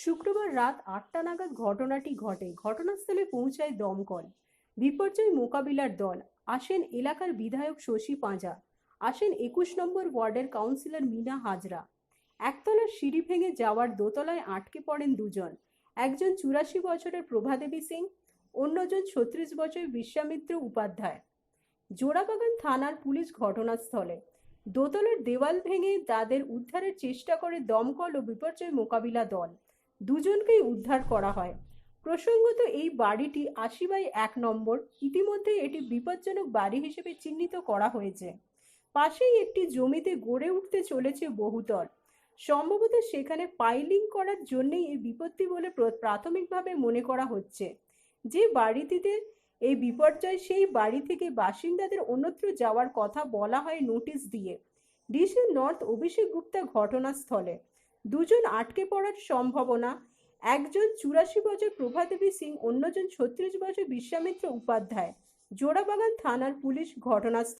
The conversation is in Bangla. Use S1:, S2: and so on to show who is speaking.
S1: শুক্রবার রাত আটটা নাগাদ ঘটনাটি ঘটে। ঘটনাস্থলে পৌঁছায় দমকল। বিপর্যয় মোকাবিলার দল। আসেন এলাকার বিধায়ক শশী পাঁজা। আসেন একুশ নম্বর ওয়ার্ডের কাউন্সিলর মিনা হাজরা। একতলার সিঁড়ি ভেঙে যাওয়ার দোতলায় আটকে পড়েন দুজন। একজন চুরাশি বছরের প্রভাদেবী সিং, অন্যজন ছত্রিশ বছরের বিশ্বামিত্র উপাধ্যায়। জোড়াবাগান থানার পুলিশ ঘটনাস্থলে। দোতলার দেওয়াল ভেঙে তাদের উদ্ধারের চেষ্টা করে দমকল ও বিপর্যয় মোকাবিলা দল। দুজনকেই উদ্ধার করা হয়। প্রসঙ্গত এই বাড়িটি আশি বাই এক নম্বর। ইতিমধ্যে এটি বিপজ্জনক বাড়ি হিসেবে চিহ্নিত করা হয়েছে। পাশেই একটি জমিতে গড়ে উঠতে চলেছে বহুতল। সম্ভবত সেখানে পাইলিং করার জন্যই এই বিপত্তি বলে প্রাথমিকভাবে মনে করা হচ্ছে। যে বাড়িটিতে এই বিপর্যয়, সেই বাড়ি থেকে বাসিন্দাদের অন্যত্র যাওয়ার কথা বলা হয় নোটিশ দিয়ে। ডিসি নর্থ অভিষেক গুপ্তা ঘটনাস্থলে। দুজন আটকে পড়ার সম্ভাবনা, একজন চুরাশি বছর প্রভাদেবী সিং, অন্যজন ছত্রিশ বছর বিশ্বামিত্র উপাধ্যায়। জোড়াবাগান থানার পুলিশ ঘটনাস্থলে